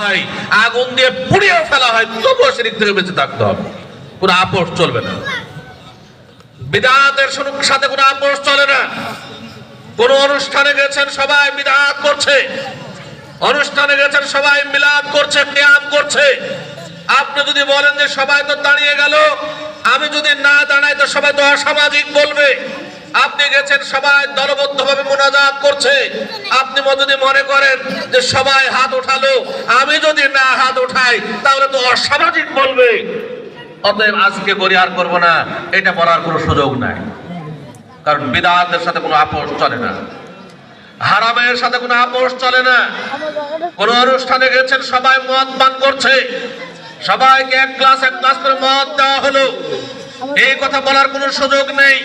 হয়, আগুন দিয়ে পুড়িয়ে ফেলা হয়, তবুও থেকে বেঁচে থাকতে হবে। কোনো আপোষ চলবে না। সাথে কোনো আপোষ চলে না। কোন অনুষ্ঠানে গেছেন, সবাই বিদাত করছে। অনুষ্ঠানে গেছেন, সবাই মিলাদ করছে ক্যাম করছে। আপনি যদি বলেন যে সবাই তো দাঁড়িয়ে গেল, আমি যদি না দাঁড়াই তো সবাই তো অসামাজিক বলবে। আপনি গেছেন, সবাই দলবদ্ধভাবে মোনাজাত করছে। আপনি যদি মনে করেন যে সবাই হাত উঠালো, আমি যদি না হাত উঠাই, তাহলে তো অসামাজিক বলবে। অতএব আজকে করি আর করব না, এটা বলার কোনো সুযোগ নাই। কারণ বিদাতের সাথে কোনো আপোষ চলে না। হারামের সাথে কোনো আপোষ চলে না। কোন অনুষ্ঠানে গেছেন, সবাই মদ পান করছে। সবাইকে এক গ্লাস এক গ্লাস করে মদ দেওয়া হলো। এই কথা বলার কোনো সুযোগ নেই।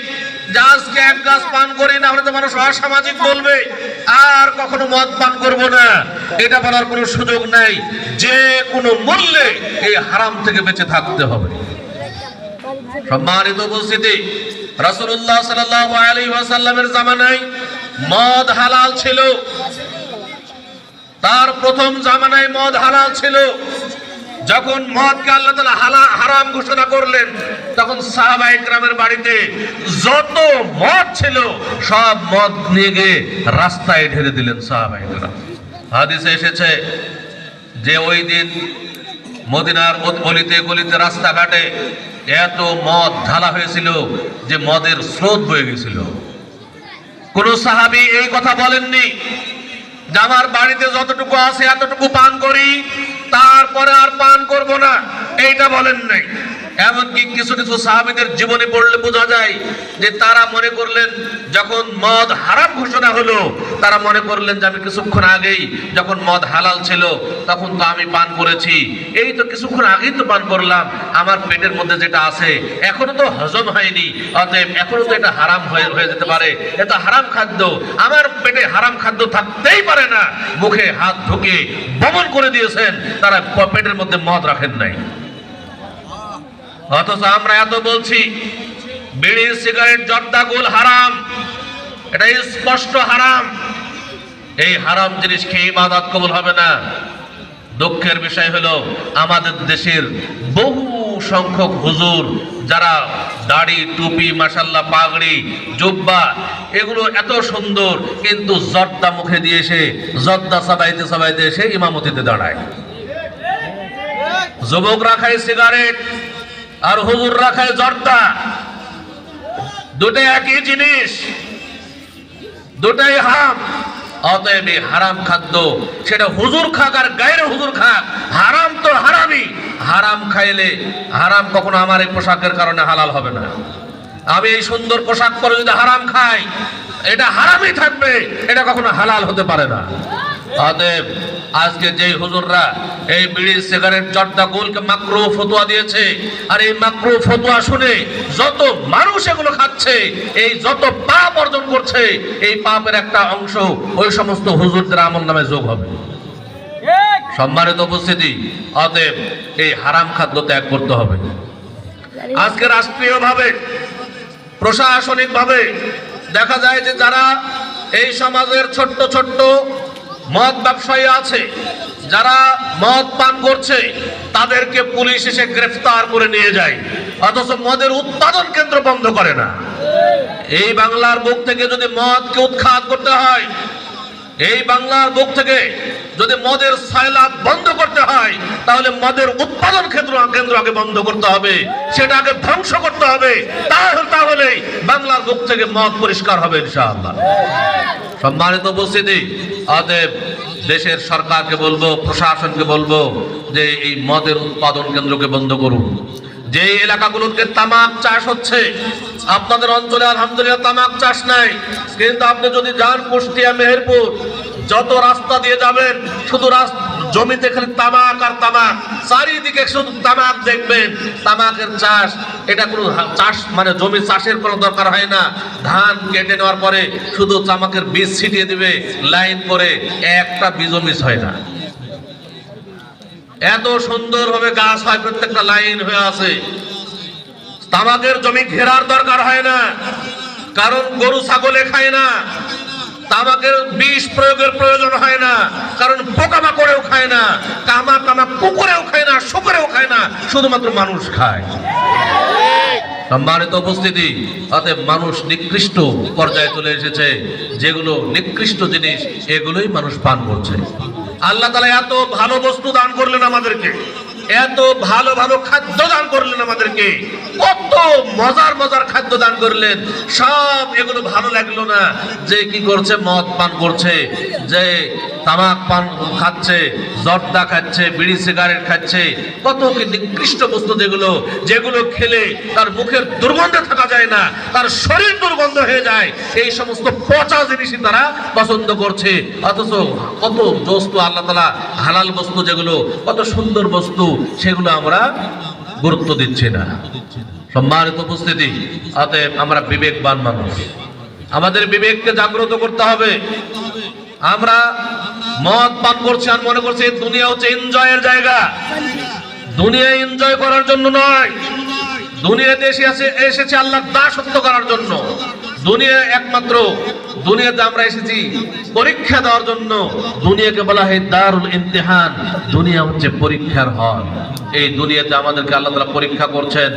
যে আজকে এক গ্লাস পান করি না তো মানুষ অসামাজিক বলবে। আর কখনো মদ পান করব না। এটা বলার কোনো সুযোগ নাই। যে মূল্যে এই হারাম থেকে বেঁচে থাকতে হবে। সম্মানিত উপস্থিতি, রাসূলুল্লাহ জামানায় মদ হালাল ছিল। তার প্রথম জামানায় মদ হালাল ছিল। যখন মদকে আল্লাহ তাআলা হালা- হারাম ঘোষণা করলেন, তখন সাহাবা ইকরামের বাড়িতে যত মদ ছিল, সব মদ নিয়ে গিয়ে রাস্তায় ঢেলে দিলেন সাহাবা ইকরাম হাদিসে এসেছে যে ওই দিন মদিনার গলিতে গলিতে রাস্তাঘাটে এত মদ ঢালা হয়েছিল যে মদের স্রোত বয়ে গেছিল। কোন সাহাবি এই কথা বলেননি যে, আমার বাড়িতে যতটুকু আছে এতটুকু পান করি তারপরে আর পান করব না। এইটা বলেন নাই। এমনকি কিছু কিছু সাহাবিদের জীবনে পড়লে বোঝা যায় যে তারা মনে করলেন, যখন মদ হারাম ঘোষণা হলো, তারা মনে করলেন যে আমি কিছুক্ষণ আগেই যখন মদ হালাল ছিল, তখন তো আমি পান করেছি। এই তো কিছুক্ষণ আগেই তো পান করলাম। আমার পেটের মধ্যে যেটা আছে, এখনও তো হজম হয়নি। অতএব এখনও তো এটা হারাম হয়ে হয়ে যেতে পারে। এটা হারাম খাদ্য। আমার পেটে হারাম খাদ্য থাকতেই পারে না। মুখে হাত ঢুকে বমন করে দিয়েছেন। তারা পেটের মধ্যে মদ রাখেন নাই। অথচ আমরা এত বলছি, বিড়ি, সিগারেট, জর্দা, গোল হারাম। এটা স্পষ্ট হারাম। এই হারাম জিনিস খেয়ে ইবাদত কবুল হবে না? দুঃখের বিষয় হলো, আমাদের দেশের বহু সংখ্যক হুজুর যারা দাড়ি, টুপি মাসাল্লাহ পাগড়ি, জুব্বা, এগুলো এত সুন্দর, কিন্তু জর্দা মুখে দিয়ে এসে, জর্দা সাবাইতে সাবাইতে এসে ইমামতিতে দাঁড়ায়। যুবকরা খায় সিগারেট আর হুজুররা খায় জর্দা। দুটো একই জিনিস। দুটাই হারাম। অতএব হারাম খাদ্য, সেটা হুজুর খাক আর গায়ের হুজুর খাক, হারাম তো হারামই। হারাম খাইলে হারাম কখনো আমার এই পোশাকের কারণে হালাল হবে না। আমি এই সুন্দর পোশাক পরে যদি হারাম খাই, এটা হারামই থাকবে, এটা কখনো হালাল হতে পারে না। অতএব আজকে যে হুজুররা এই বিড়ি, সিগারেট, জর্দা, গোলকে মাকরু ফতোয়া দিয়েছে, আর এই মাকরু ফতোয়া শুনে যত মানুষ এগুলো খাচ্ছে, এই যত পাপ অর্জন করছে, এই পাপের একটা অংশ ওই সমস্ত হুজুরদের আমল নামে যোগ হবে। সম্মানিত উপস্থিতি, অতএব এই হারাম খাদ্য ত্যাগ করতে হবে। আজকে রাষ্ট্রীয়ভাবে, প্রশাসনিকভাবে দেখা যায় যে যারা এই সমাজের ছোট্ট ছোট্ট মদ ব্যবসায়ী আছে, যারা মদ পান করছে, তাদেরকে পুলিশ এসে গ্রেফতার করে নিয়ে যায়। অথচ মদের উৎপাদন কেন্দ্র বন্ধ করে না। এই বাংলার বুক থেকে যদি মদকে উৎখাত করতে হয় এই বাংলার বুক থেকে যদি মদের সায়লাভ বন্ধ করতে হয়, তাহলে মদের উৎপাদন ক্ষেত্র কেন্দ্র আগে বন্ধ করতে হবে, সেটা আগে ধ্বংস করতে হবে। তাহলে তাহলে বাংলার বুক থেকে মদ পরিষ্কার হবে ইনশাআল্লাহ। সম্মানিত উপস্থিতি অতএব দেশের সরকারকে বলব, প্রশাসনকে বলব যে এই মদের উৎপাদন কেন্দ্রকে বন্ধ করুন। যে এলাকাগুলোতে তামাক চাষ হচ্ছে, আপনাদের অঞ্চলে আলহামদুলিল্লাহ তামাক চাষ নাই। কিন্তু আপনি যদি যান কুষ্টিয়া, মেহেরপুর, যত রাস্তা দিয়ে যাবেন, শুধু জমিতে খালি তামাক আর তামাক, চারিদিকে শুধু তামাক দেখবেন। তামাকের চাষ, এটা কোনো চাষ মানে জমি চাষের কোনো দরকার হয় না। ধান কেটে নেওয়ার পরে শুধু তামাকের বীজ ছিটিয়ে দিবে, লাইন করে, একটা বীজও মিস হয় না। এত সুন্দর সুন্দরভাবে গাছ হয়, প্রত্যেকটা লাইন হয়ে আছে। তামাকের জমি ঘেরার দরকার হয় না। কারণ গরু, ছাগলে খায় না। তামাকের বিষ প্রয়োগের প্রয়োজন হয় না। কারণ পোকামাকড়েও খায় না। কামা কামা কুকুরেও খায় না, শুকুরেও খায় না। শুধুমাত্র মানুষ খায়। সম্মানিত উপস্থিতি, অতএব মানুষ নিকৃষ্ট পর্যায়ে চলে এসেছে। যেগুলো নিকৃষ্ট জিনিস, এগুলোই মানুষ পান করছে। আল্লাহ তালা এত ভালো বস্তু দান করলেন আমাদেরকে। এত ভালো ভালো খাদ্য দান করলেন আমাদেরকে। কত মজার মজার খাদ্য দান করলেন। সব এগুলো ভালো লাগল না। যে কি করছে, মদ পান করছে, যে তামাক পান খাচ্ছে, জর্দা খাচ্ছে, বিড়ি, সিগারেট খাচ্ছে। কত কি নিকৃষ্ট বস্তু যেগুলো যেগুলো খেলে তার মুখের দুর্গন্ধে থাকা যায় না, তার শরীর দুর্গন্ধ হয়ে যায়। এই সমস্ত পচা জিনিসই তারা পছন্দ করছে। অথচ কত বস্তু আল্লাহ তালা হালাল বস্তু যেগুলো, কত সুন্দর বস্তু। সেগুলো আমরা গুরুত্ব দিচ্ছি না। সম্মানিত উপস্থিতি, অতএব আমরা বিবেকবান মানুষ। আমাদের বিবেককে জাগ্রত করতে হবে। আমরা মদ পান করছি আর মনে করছি দুনিয়া হচ্ছে এনজয়ের জায়গা। দুনিয়া এনজয় করার জন্য নয়। দুনিয়াতে এসে এসেছে আল্লাহ দাসত্ব করার জন্য। দুনিয়া একমাত্র, দুনিয়াতে আমরা এসেছি পরীক্ষা দেওয়ার জন্য। দুনিয়াকে বলা হয় দারুল ইমতিহান। দুনিয়া হচ্ছে পরীক্ষার হল। এই দুনিয়াতে আমাদেরকে আল্লাহ পরীক্ষা করছেন।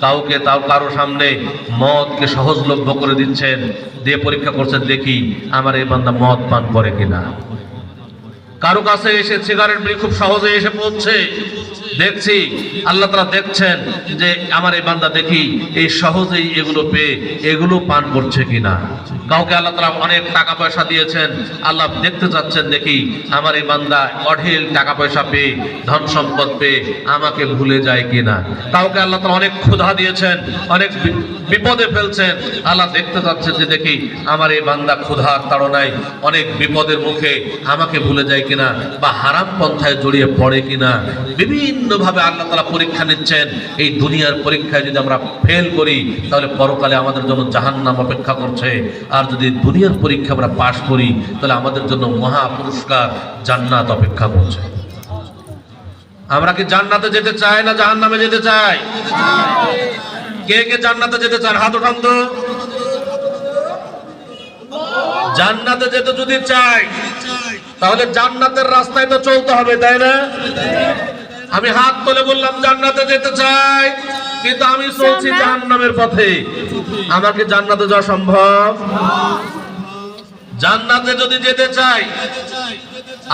কাউকে তাও কারও সামনে মদকে সহজলভ্য করে দিচ্ছেন। দিয়ে পরীক্ষা করছেন, দেখি আমার এই বান্দা মদ পান করে কিনা। কারও কাছে এসে সিগারেট বিড়ি খুব সহজে এসে পৌঁছে। দেখছি, আল্লাহ তারা দেখছেন যে আমার এই বান্দা দেখি, এই সহজেই এগুলো পেয়ে, এগুলো পান করছে কিনা। কাউকে আল্লাহ তালা অনেক টাকা পয়সা দিয়েছেন, আল্লাহ দেখতে চাচ্ছেন দেখি আমার এই বান্দা অঢেল টাকা পয়সা পেয়ে, ধন সম্পদ পেয়ে আমাকে ভুলে যায় কিনা। কাউকে আল্লাহ তালা অনেক ক্ষুধা দিয়েছেন, অনেক বিপদে ফেলছেন, আল্লাহ দেখতে চাচ্ছেন যে দেখি আমার এই বান্দা ক্ষুধার তাড়নায় অনেক বিপদের মুখে আমাকে ভুলে যায় কিনা বা হারাম পন্থায় জড়িয়ে পড়ে কিনা। বিভিন্ন ভাবে আল্লাহ তালা পরীক্ষা নিচ্ছেন, এই দুনিয়ার পরীক্ষায় যদি আমরা ফেল করি, তাহলে পরকালে আমাদের জন্য জাহান্নাম অপেক্ষা করছে। আর যদি দুনিয়ার পরীক্ষা আমরা পাশ করি, তাহলে আমাদের জন্য মহা পুরস্কার জান্নাত অপেক্ষা করছে। আমরা কি জান্নাতে যেতে চাই না জাহান্নামে যেতে চাই? কে কে জান্নাতে যেতে চান? হাত উঠান তো। জান্নাতে যেতে যদি চাই, তাহলে জান্নাতের রাস্তায় তো চলতে হবে, তাই না? আমি হাত তুলে বললাম, জান্নাতে যেতে চাই। কিন্তু আমি চলছি জাহান্নামের পথে। আমাকে জান্নাতে যাওয়া সম্ভব? জান্নাতে যদি যেতে চাই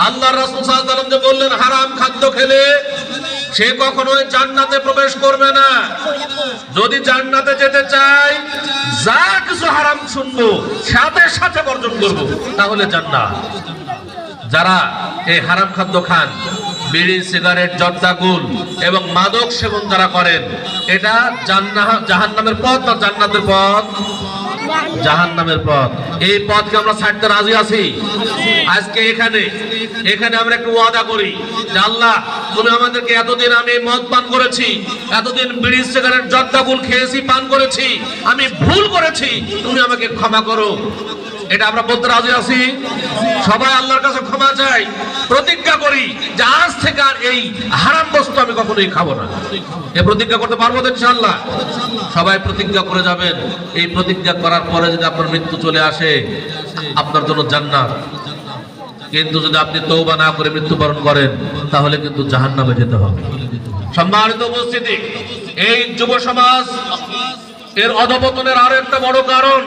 আল্লাহ রাসূল সাল্লাল্লাহু আলাইহি ওয়াসাল্লাম যে বললেন হারাম খাদ্য খেলে সে কখনোই জান্নাতে প্রবেশ করবে না। যদি জান্নাতে যেতে চাই যা কিছু হারাম শুনব সাথে সাথে বর্জন করব তাহলে জান্নাত। যারা এই হারাম খাদ্য খান বিড়ি, সিগারেট জর্দাগুল এবং মাদক সেবন যারা করেন, এটা জান্নাহ জাহান্নামের পথ না জান্নাতের পথ? জাহান নামের পথ। এই পথকে আমরা ছাড়তে রাজি আছি? আজকে এখানে এখানে আমরা একটু ওয়াদা করি আল্লাহ, তুমি আমাদেরকে এতদিন আমি মদ পান করেছি, এতদিন বিড়ি, সিগারেট জর্দাগুল খেয়েছি, পান করেছি, আমি ভুল করেছি, তুমি আমাকে ক্ষমা করো। এটা আমরা বলতে রাজি আছি। সবাই আল্লাহর কাছে ক্ষমা চাই। প্রতিজ্ঞা করি যে আজ থেকে আর এই হারাম বস্তু আমি কখনোই খাব না। এ প্রতিজ্ঞা করতে পারব তো ইনশাআল্লাহ? সবাই প্রতিজ্ঞা করে যাবেন। এই প্রতিজ্ঞা করার পরে যদি আপনার মৃত্যু চলে আসে, আপনার জন্য জান্নাত। কিন্তু যদি আপনি তৌবা না করে মৃত্যুবরণ করেন, তাহলে কিন্তু জাহান্নামে যেতে হবে। সম্মানিত উপস্থিতি, এই যুব সমাজ এর অধপতনের আরও একটা বড় কারণ।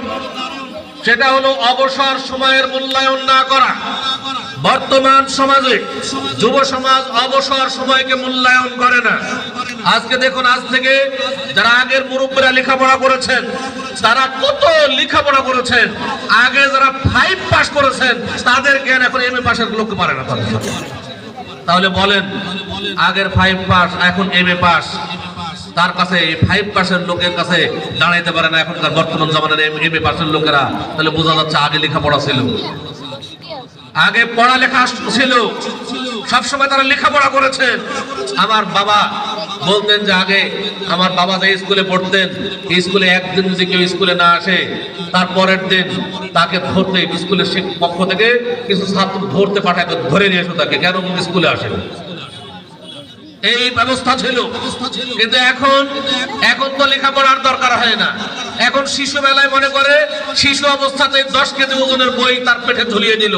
সেটা হলো অবসর সময়ের মূল্যায়ন না করা। বর্তমান সমাজে যুব সমাজ অবসর সময়কে মূল্যায়ন করে না। আজকে দেখুন, আজ থেকে যারা আগের মুরব্বীরা লেখাপড়া করেছেন, তারা কত লেখাপড়া করেছেন, আগে যারা ফাইভ পাস করেছেন, তাদের জ্ঞান এখন এম এ পাশের লোককে পারে না। তাহলে বলেন, আগের ফাইভ পাস এখন এম এ পাস তার কাছে ফাইভ পার্সেন্ট লোকের কাছে দাঁড়াইতে পারে না এখনকার বর্তমান জামানার এম এ পার্সেন্ট লোকেরা। তাহলে বোঝা যাচ্ছে আগে লেখাপড়া ছিল। আগে পড়ালেখা ছিল। সবসময় তারা লেখাপড়া করেছেন আমার বাবা বলতেন যে আগে আমার বাবা যে স্কুলে পড়তেন স্কুলে একদিন যদি কেউ স্কুলে না আসে, তার পরের দিন তাকে ধরতে স্কুলের পক্ষ থেকে কিছু ছাত্র ধরতে পাঠায়, ধরে নিয়ে এসো তাকে। কেন স্কুলে আসে এই ব্যবস্থা ছিল। কিন্তু এখন এখন তো লেখাপড়ার দরকার হয় না। এখন শিশু বেলায় মনে করে শিশু অবস্থাতে দশ কেজি ওজনের বই তার পেটে ঝুলিয়ে দিল।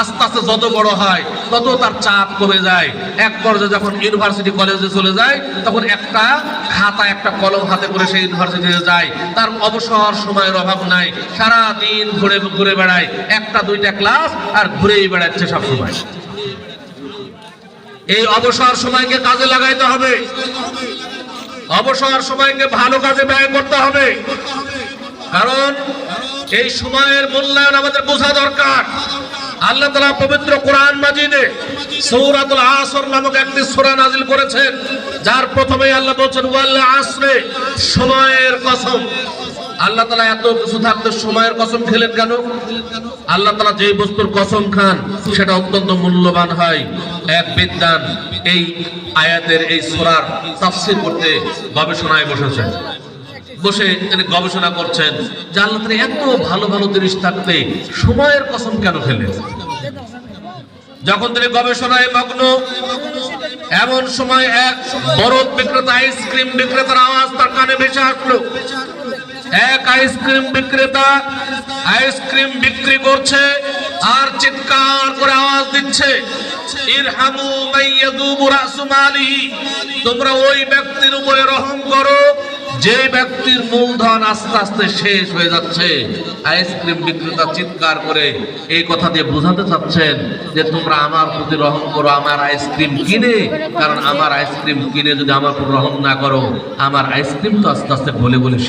আস্তে আস্তে যত বড় হয় তত তার চাপ কমে যায়। এক পর্যায়ে যখন ইউনিভার্সিটি কলেজে চলে যায় তখন একটা খাতা একটা কলম হাতে করে সেই ইউনিভার্সিটিতে যায়। তার অবসর সময়ের অভাব নাই। সারা দিন ঘুরে ঘুরে বেড়ায়। একটা দুইটা ক্লাস আর ঘুরেই বেড়াচ্ছে সব সময় এই অবসর সময়কে কাজে লাগাইতে হবে। অবসর সময়কে ভালো কাজে ব্যয় করতে হবে। কারণ এই সময়ের মূল্যায়ন আমাদের বোঝা দরকার। আল্লাহ তালা পবিত্র কোরআন মাজিদে সৌরাতুল আসর নামক একটি সূরা নাজিল করেছেন। যার প্রথমে আল্লাহ বলছেন ওয়াল্লা আসরে, সময়ের কসম। আল্লাহ তালা এত কিছু থাকতে সময়ের কসম খেলেন কেন? আল্লাহ তালা যে বস্তুর কসম খান, সেটা অত্যন্ত মূল্যবান হয়। এক বিদ্যান এই আয়াতের এই সোরার তাফসির করতে গবেষণায় বসেছেন বসে তিনি গবেষণা করছেন যে আল্লাহ তালা এত ভালো ভালো জিনিস থাকতে সময়ের কসম কেন খেলেন? যখন তিনি গবেষণায় মগ্ন, এমন সময় এক বরফ বিক্রেতা আইসক্রিম বিক্রেতার আওয়াজ তার কানে ভেসে আসলো। এক আইসক্রিম বিক্রেতা আইসক্রিম বিক্রি করছে আর চিৎকার করে আওয়াজ দিচ্ছে। ইরহামু তোমরা ওই ব্যক্তির উপরে রহম করো। যে ব্যক্তির মূলধন আস্তে আস্তে শেষ হয়ে যাচ্ছে। আইসক্রিম বিক্রেতা চিৎকার করে এই কথা দিয়ে বোঝাতে চাচ্ছেন যে তোমরা আমার প্রতি রহম করো, আমার আইসক্রিম কিনে। কারণ আমার আইসক্রিম কিনে যদি আমার উপর রহম না করো, আমার আইসক্রিম তো আস্তে আস্তে বলে শেষ